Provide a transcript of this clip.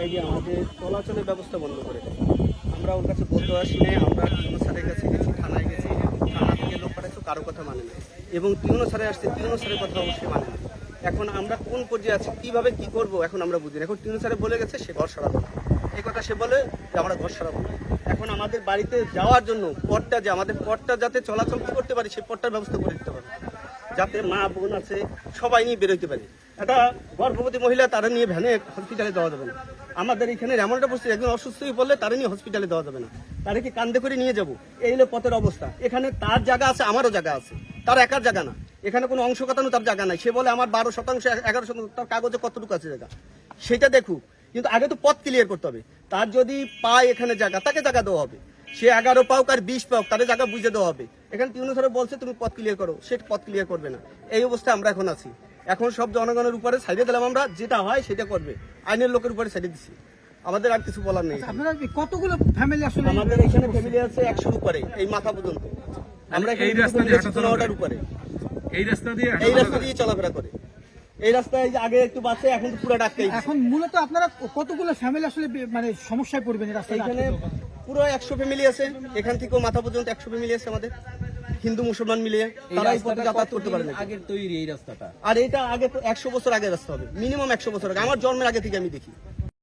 এলাকায় গিয়ে আমাদের চলাচলের ব্যবস্থা বন্ধ করে দেয়। আমরা ওর কাছে বলতে আসি নাই আমরা টিউনো স্যারের কাছে গেছি, থানায় গেছি, থানা থেকে লোক পাঠাচ্ছি কারও কথা মানে না। এবং টিউনো স্যারে আসছে টিউনো স্যারের কথা অবশ্যই মানে না। এখন আমরা কোন পর্যায়ে আছি, কীভাবে কি করব, এখন আমরা বুঝি না। এখন টিউনো স্যারে বলে গেছে, সে ঘর সরাবো না। এই কথা সে বলে যে আমরা ঘর সরাবো না। এখন আমাদের বাড়িতে যাওয়ার জন্য পথটা যে, আমাদের পথটা যাতে চলাচল করতে পারি সেই পথটার ব্যবস্থা করে দিতে পারে যাতে মা, বোন আছে, সবাই নিয়ে বেরোতে পারে। একটা গর্ভবতী মহিলা তারা নিয়ে ভ্যানে হসপিটালে যাওয়া যাবে না। আমাদের এখানে এমন একটা পরিস্থিতি, একজন অসুস্থ হয়ে পড়লে তারা নিয়ে হসপিটালে দেওয়া যাবে না। তাদেরকে কান্দে করে নিয়ে যাব। এই হলো পথের অবস্থা। এখানে তার জায়গা আছে, আমারও জায়গা আছে। তার একার জায়গা না। এখানে কোনো অংশ কাটানো তার জায়গা নাই। সে বলে, আমার বারো শতাংশ, এগারো শতাংশ, তার কাগজে কতটুকু আছে জায়গা? সেটা দেখুক। কিন্তু আগে তো পথ ক্লিয়ার করতে হবে। তার যদি পায় এখানে জায়গা, তাকে জায়গা দেওয়া হবে। সে এগারো পাওক আর বিশ পাওক তাদের জায়গা বুঝে দেওয়া হবে। এখানে টিউনো স্যার বলছে, তুমি পথ ক্লিয়ার করো। সে পথ ক্লিয়ার করবে না। এই অবস্থায় আমরা এখন আছি। এখন সব জনগণের উপরে সাইডে দিলাম আমরা যেটা হয় সেটা করবে। আইনের লোকের উপরে সাইডে দিছি। আমাদের আর কিছু বলার নেই আপনারা কতগুলো ফ্যামিলি আসলে আমাদের এখানে ফ্যামিলি আছে একশোর উপরে এই মাথা পর্যন্ত। আমরা এই রাস্তা দিয়ে হাঁটা চলা করে? পনেরোটার উপরে এই রাস্তা দিয়ে এই রাস্তা দিয়ে চলাফেরা করে। এই রাস্তায় আগে একটু বাসে এখন পুরো ডাক্তার এখন মূলত আপনারা কতগুলো ফ্যামিলি আসলে মানে সমস্যায় পড়বেন এই রাস্তায় এইখানে পুরো একশো ফ্যামিলি আছে এখান থেকেও মাথা পর্যন্ত একশো ফ্যামিলি আছে আমাদের। হিন্দু মুসলমান মিলে তারা এই পথে যাতায়াত করতে পারে না আগের তৈরি এই রাস্তাটা? আর এটা আগে তো একশো বছর আগে রাস্তা হবে। মিনিমাম একশো বছর আগে। আমার জন্মের আগে থেকে আমি দেখি।